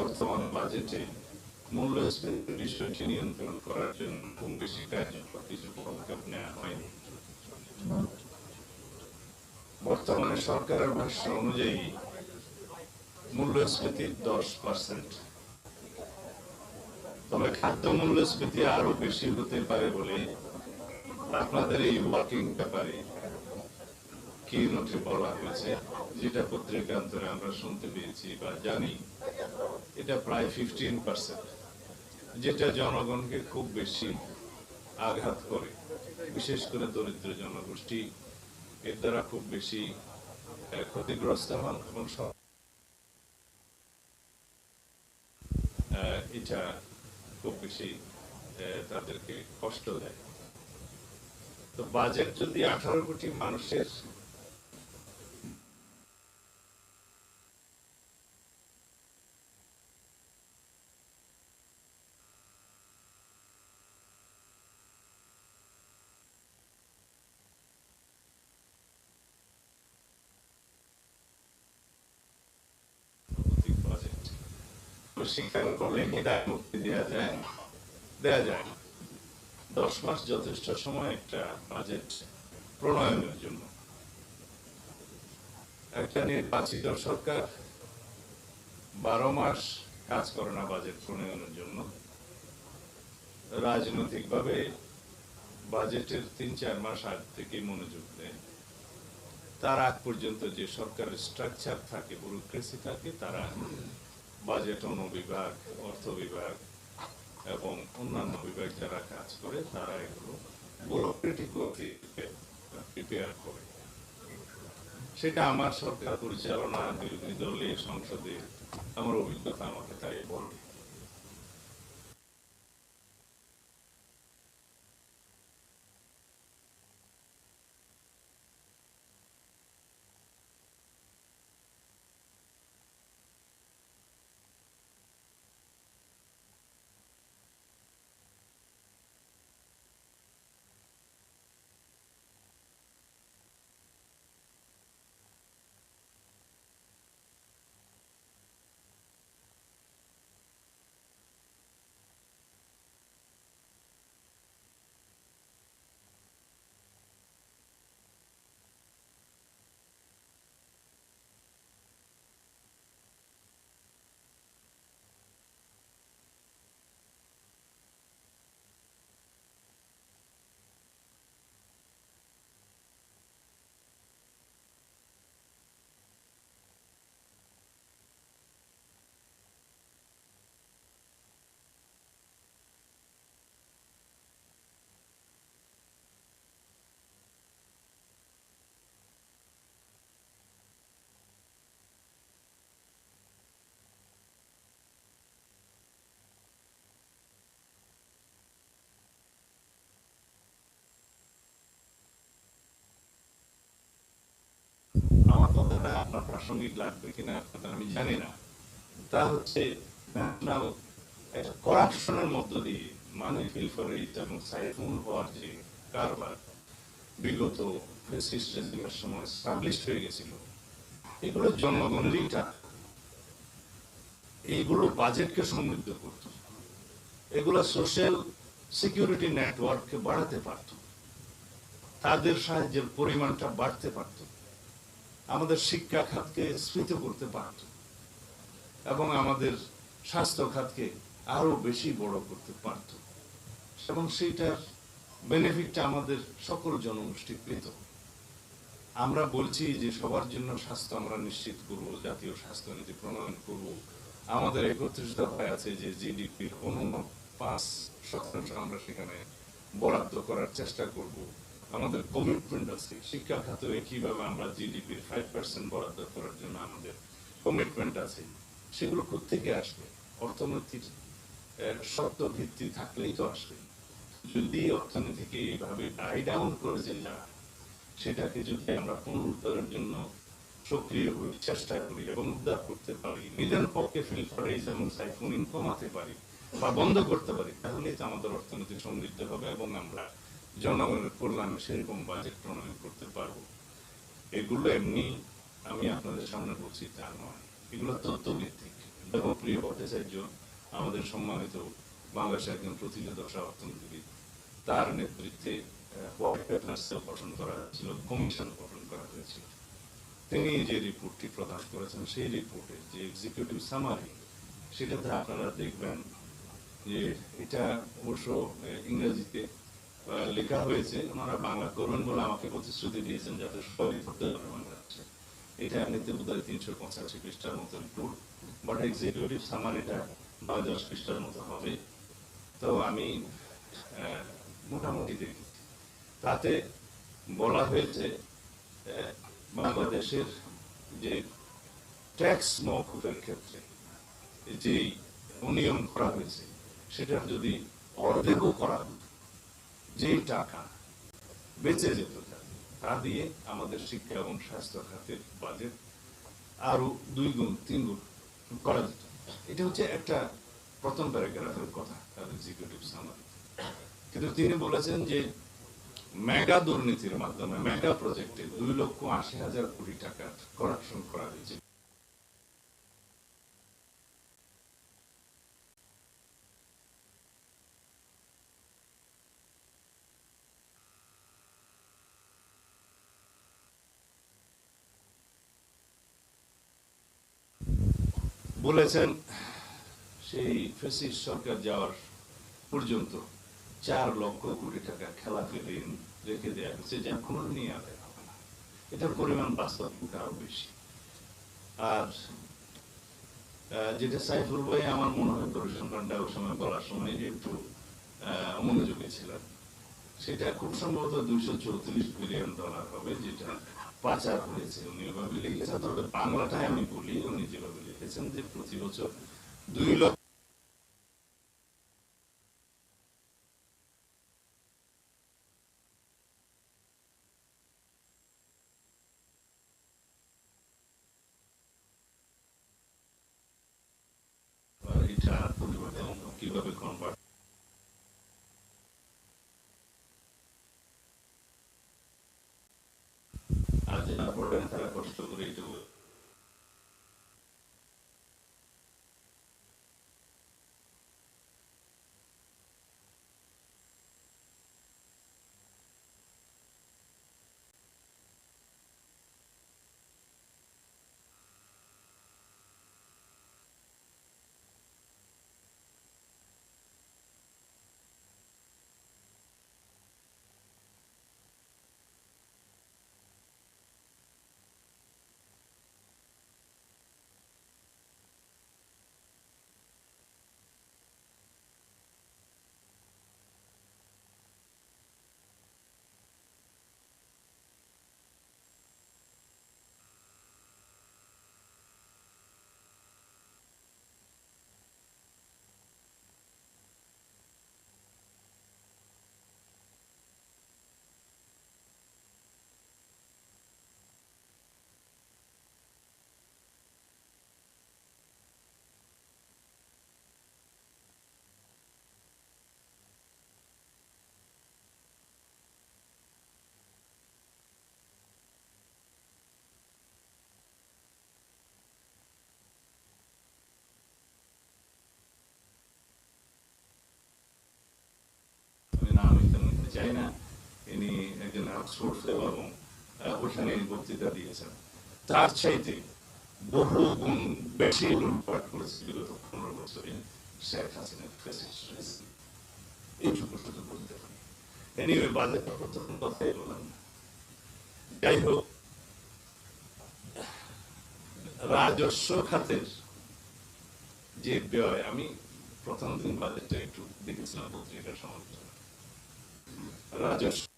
বর্তমান বাজেটে মূল্যস্ফীতির বিষয়টি নিয়ন্ত্রণ করার জন্য খুব বেশি কিছু পদক্ষেপ নেওয়া হয়নি। বর্তমানে সরকারের ভাষ্য অনুযায়ী দশ পার্সেন্ট। তবে খাদ্য মূল্যস্ফীতি আরও বেশি হতে পারে বলে আপনাদের এই ওয়ার্কিং পেপারে কি নোটে বলা হয়েছে যেটা পত্রিকান্তরে আমরা শুনতে পেয়েছি বা জানি। এটা প্রায় ফিফটিন পার্সেন্ট যেটা জনগণকে খুব বেশি আঘাত করে। বিশেষ করে দরিদ্র জনগোষ্ঠী, এর দ্বারা খুব বেশি ক্ষতিগ্রস্ত হন এবং এটা খুব বেশি তাদেরকে কষ্ট দেয়। তো বাজেট যদি আঠারো কোটি মানুষের অধিক বাজেট তো স্বীকার করলে মুক্তি দেওয়া যায় দেওয়া যায় না। দশ মাস যথেষ্ট সময় একটা বাজেট প্রণয়নের জন্য। একটা নির্বাচিত সরকার বারো মাস কাজ করে না বাজেট প্রণয়নের জন্য। রাজনৈতিকভাবে বাজেটের তিন চার মাস আগ থেকে মনোযোগ দেয়। তার আগ পর্যন্ত যে সরকারের স্ট্রাকচার থাকে ব্যুরোক্রেসি থাকে, তারা বাজেট অনুবিভাগ অর্থ বিভাগ এবং অন্যান্য বিভাগ যারা কাজ করে, তারা এগুলো প্রিপেয়ার করে। সেটা আমার সরকার পরিচালনা, বিরোধী দলীয় সংসদে আমার অভিজ্ঞতা আমাকে তাই বলে আমার কথাটা প্রাসঙ্গিক লাগবে কিনা আমি জানি না। তা হচ্ছে ন্যাশনাল করাপশনের মধ্য দিয়ে মানি এবং সাইফুন হওয়ার যে কারবার বিগত সময় স্টাবলিশ হয়ে গেছিল। এগুলো এইগুলো বাজেটকে সমৃদ্ধ করত। এগুলো সোশ্যাল সিকিউরিটি নেটওয়ার্ককে বাড়াতে পারত। তাদের সাহায্যের পরিমাণটা বাড়তে পারত। আমাদের শিক্ষা খাতকে স্ফীত করতে পারত এবং আমাদের স্বাস্থ্য খাতকে আরও বেশি বড় করতে পারত। এবং সেইটার বেনিফিটটা আমাদের সকল জনগোষ্ঠী পেত। আমরা বলছি যে সবার জন্য স্বাস্থ্য আমরা নিশ্চিত করব, জাতীয় স্বাস্থ্য নীতি প্রণয়ন করব। আমাদের একত্রিশ দফায় আছে যে জিডিপির অনন্য পাঁচ শতাংশ আমরা সেখানে বরাদ্দ করার চেষ্টা করব। আমাদের কমিটমেন্ট আছে। শিক্ষা খাতে কীভাবে আমরা জিডিপির ফাইভ পার্সেন্ট বরাদ্দ করার জন্য আমাদের কমিটমেন্ট আছে। সেগুলো কোথেকে আসবে? অর্থনীতির শর্ত ভিত্তি থাকলেই তো আসবে। যদি অর্থনীতিকে এইভাবে ডাই ডাউন করেছে যারা সেটাকে যদি আমরা পুনরুদ্ধারের জন্য সক্রিয় হয়ে চেষ্টা করি এবং উদ্ধার করতে পারি, নিজের পক্ষে ফিল করে যেমন সাইফুনিং কমাতে পারি বা বন্ধ করতে পারি তাহলে তো আমাদের অর্থনীতি সমৃদ্ধ হবে এবং আমরা জনগণের কল্যাণে সেরকম বাজেট প্রণয়ন করতে পারব। এগুলো এমনি আমি আপনাদের সামনে বলছি তা নয়। এগুলো তথ্যভিত্তিক এবং সুপ্রিয় ভট্টাচার্য, আমাদের সম্মানিত বাংলাদেশের একজন প্রতিযোদশা অর্থনীতিবিদ। তার নেতৃত্বে গঠন করা হয়েছিল কমিশন গঠন করা হয়েছিল। তিনি যে রিপোর্টটি প্রদান করেছেন, সেই রিপোর্টে যে এক্সিকিউটিভ সামারি সেটাতে আপনারা দেখবেন যে এটা অবশ্য ইংরেজিতে লেখা হয়েছে ওনারা বাংলা করবেন বলে আমাকে প্রতিশ্রুতি দিয়েছেন যাতে সবাই বাংলাদেশে এটা এমনিতে বোধ হয় তিনশো পঁচাশি পৃষ্ঠার মতো রিপোর্ট বাট এক্সিকিউটিভ সামারিটা নয় দশ পৃষ্ঠার মতো হবে। তো আমি মোটামুটি দেখি। তাতে বলা হয়েছে বাংলাদেশের যে ট্যাক্স মৌকুফের ক্ষেত্রে যে অনিয়ম করা হয়েছে সেটা যদি অর্ধেকও করা হতো, যেই টাকা বেঁচে যেত তা দিয়ে আমাদের শিক্ষা এবং স্বাস্থ্য খাতের বাজেট আরও দুই গুণ, তিন গুণ করা যেত। এটা হচ্ছে একটা প্রথম প্যারাগ্রাফের কথা, তার এক্সিকিউটিভ সামারি কিন্তু তিনি বলেছেন যে মেগা দুর্নীতির মাধ্যমে মেগা প্রজেক্টে দুই লক্ষ আশি হাজার কোটি টাকা করাপশন করা হয়েছে। বলেছেন, সেই ফেসিস সরকার যাওয়ার পর্যন্ত চার লক্ষ কোটি টাকা খেলাপি ঋণ রেখে দেওয়া হয়েছে, যা কোনো নিয়ে আদায় হবে না। এটার পরিমাণ বাস্তবিক আরও বেশি। আর যেটা সাইফুল ভাই আমার মনে হয় পরিসংখ্যানটা ওই সময় বলার সময় যে একটু মনোযোগী ছিলেন, সেটা খুব সম্ভবত দুইশো চৌত্রিশ বিলিয়ন ডলার হবে, যেটা পাচার হয়েছে। উনি ওভাবে লিখেছেন, তবে বাংলাটাই আমি বলি, উনি যেভাবে লিখেছেন যে প্রতি বছর দুই লক্ষ কীভাবে কনভার্ট আর যারা পড়বেন তারা কষ্ট করে এটা আমি নাম এখানে চাই না। ইনি একজন এবং ওখানে বক্তৃতা দিয়েছেন। তার চাইতে বহু গুণ বেশি লুটপাট করেছে বিগত পনেরো বছরে শেখ হাসিনার এইটুকু শুধু বলতে পারি। প্রথম কথাই যাই হোক, রাজস্ব খাতের যে ব্যয়, আমি প্রথম দিন বাজেটটা একটু দেখেছিলাম, পত্রিকার সমালোচনা রাজস্ব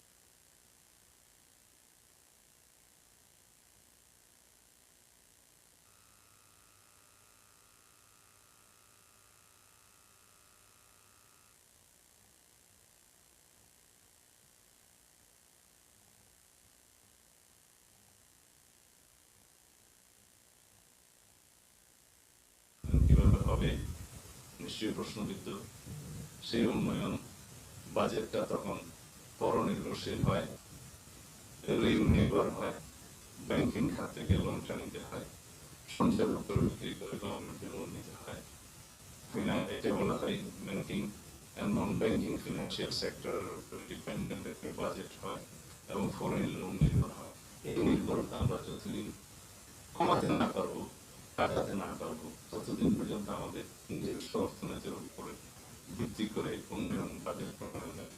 কীভাবে হবে নিশ্চয়ই প্রশ্নবিদ্ধ সেই উন্নয়ন বাজেটটা তখন পরনির্ভরশীল হয়, ঋণ নির্ভর হয় ব্যাংকিং খাত থেকে লোনটা নিতে হয় সঞ্চয়ের উপর বিক্রি করে গভর্নমেন্টকে লোন নিতে হয় এটা বলা হয় banking non banking financial sector dependent একটা বাজেট হয় এবং ফরেন লোন নির্ভর হয়। এই নির্ভরতা আমরা যতদিন কমাতে না পারব, কাটাতে না পারব, ততদিন পর্যন্ত আমাদের নিজস্ব অর্থনীতির উপরে ভিত্তি করে উন্নয়ন বাজেট প্রণয়নের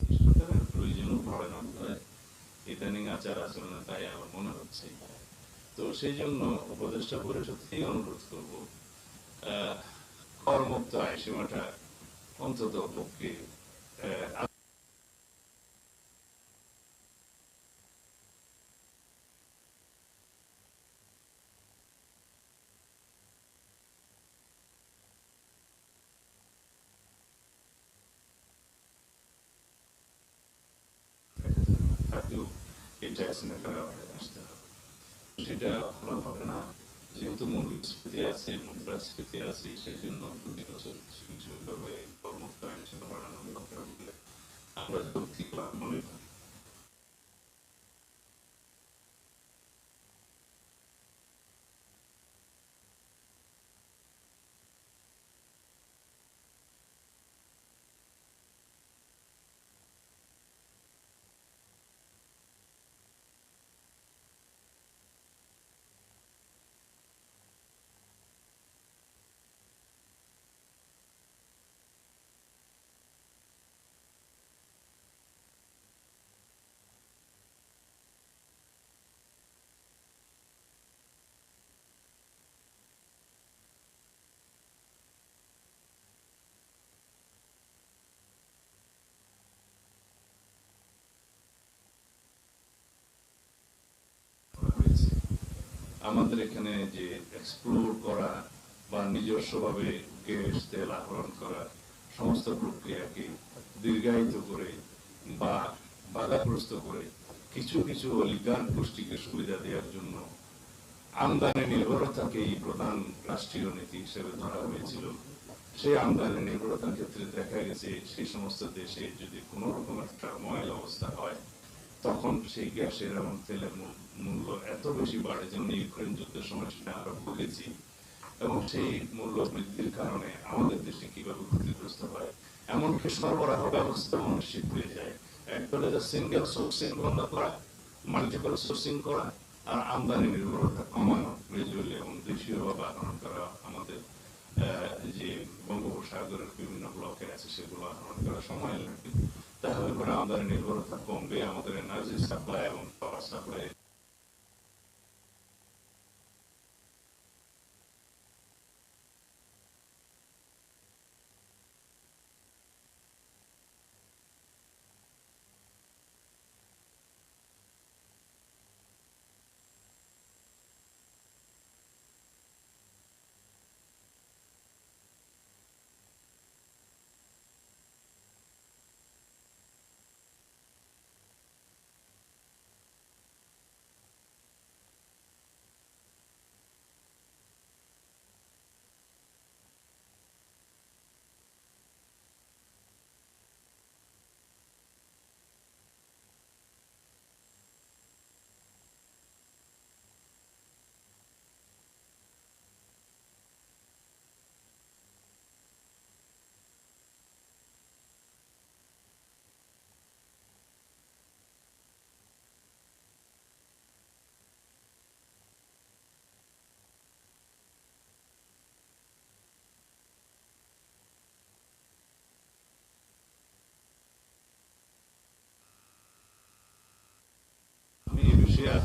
সরকারের প্রয়োজনও পড়ে না তাই ইদানিং আচার আচরণে তাই আমার মনে হচ্ছে। তো সেই জন্য উপদেষ্টা পরিষদ থেকে অনুরোধ করব করমুক্ত আয় সীমাটা অন্তত পক্ষে এই ট্যাক্স মেটার আসতে হবে সেটা ভালো হবে না যেহেতু মূল্যস্ফীতি আছে মুদ্রাস্ফীতি আছে সেই জন্য আমরা বছর কিছু কিছু আমাদের এখানে যে এক্সপ্লোর করা বা নিজস্বভাবে গ্যাস তেল আহরণ করা সমস্ত প্রক্রিয়াকে দীর্ঘায়িত করে বা বাধাগ্রস্ত করে কিছু কিছু অলিগান গোষ্ঠীকে সুবিধা দেওয়ার জন্য আমদানি নির্ভরতাকেই প্রধান রাষ্ট্রীয় নীতি হিসেবে ধরা হয়েছিল। সেই আমদানি নির্ভরতার ক্ষেত্রে দেখা গেছে সেই সমস্ত দেশে যদি কোনো রকম একটা ময়লা অবস্থা হয় তখন সেই গ্যাসের এবং তেলের মূল্য এত বেশি বাড়ে যেমন ইউক্রেন যুদ্ধের সময় সেটা আমরা ভুগেছি এবং সেই মূল্য বৃদ্ধির কারণে আমাদের দেশে কীভাবে ক্ষতিগ্রস্ত হয়, এমনকি সরবরাহ ব্যবস্থা অনিশ্চিত হয়ে যায়। একবারে সিঙ্গেল সোর্সিং বন্ধ করা মাল্টিপল সোর্সিং করা, আর আমদানি নির্ভরতা কমানো গ্রাজুয়ালি এবং দেশীয়ভাবে আহরণ করা, আমাদের যে বঙ্গোপসাগরের বিভিন্ন ব্লকে আছে সেগুলো আহরণ করা সময় লাগবে তাহলে করে আমদানি নির্ভরতা কমবে আমাদের এনার্জি সাপ্লাই এবং পাওয়ার সাপ্লাই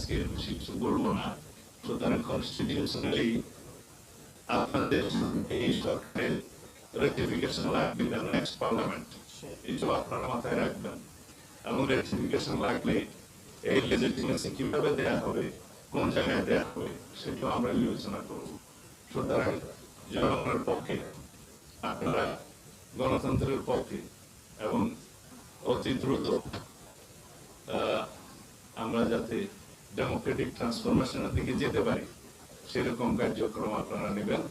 আজকে বেশি বলব না। সুতরাং কনস্টিটিউশনালি আপনাদের এই সরকারের রেটিফিকেশন লাগবে নেক্সট পার্লামেন্ট এইসব আপনারা মাথায় রাখবেন। এবং রেটিফিকেশন লাগলে এই লেজিটিমেসি কীভাবে দেয়া হবে, কোন জায়গায় দেয়া হবে, সেটাও আমরা বিবেচনা করব। সুতরাং জনগণের পক্ষে, আপনারা গণতন্ত্রের পক্ষে এবং অতি দ্রুত আমরা যাতে ডেমোক্রেটিক ট্রান্সফরমেশনের দিকে যেতে পারি, সেরকম কার্যক্রম আপনারা নেবেন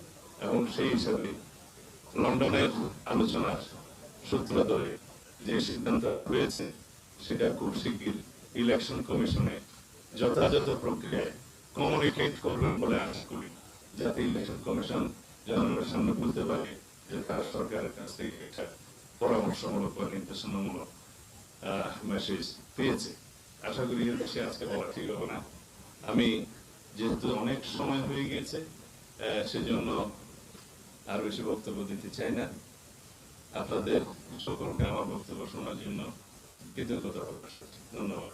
এবং সেই হিসাবে লন্ডনের আলোচনার সূত্র ধরে যে সিদ্ধান্ত হয়েছে, সেটা খুব শিগগির ইলেকশন কমিশনে যথাযথ প্রক্রিয়ায় কমিউনিকেট করবেন বলে আশা করি, যাতে ইলেকশন কমিশন জনগণের সামনে বলতে পারে যে তার সরকারের কাছ থেকে একটা পরামর্শমূলক বা নির্দেশনামূলক মেসেজ পেয়েছে। আশা করি এর বেশি আজকে বলা ঠিক হবে না। আমি যেহেতু অনেক সময় হয়ে গেছে আহ, সেজন্য আর বেশি বক্তব্য দিতে চাই না। আপনাদের সকলকে আমার বক্তব্য শোনার জন্য কৃতজ্ঞতা প্রকাশ করছি। ধন্যবাদ।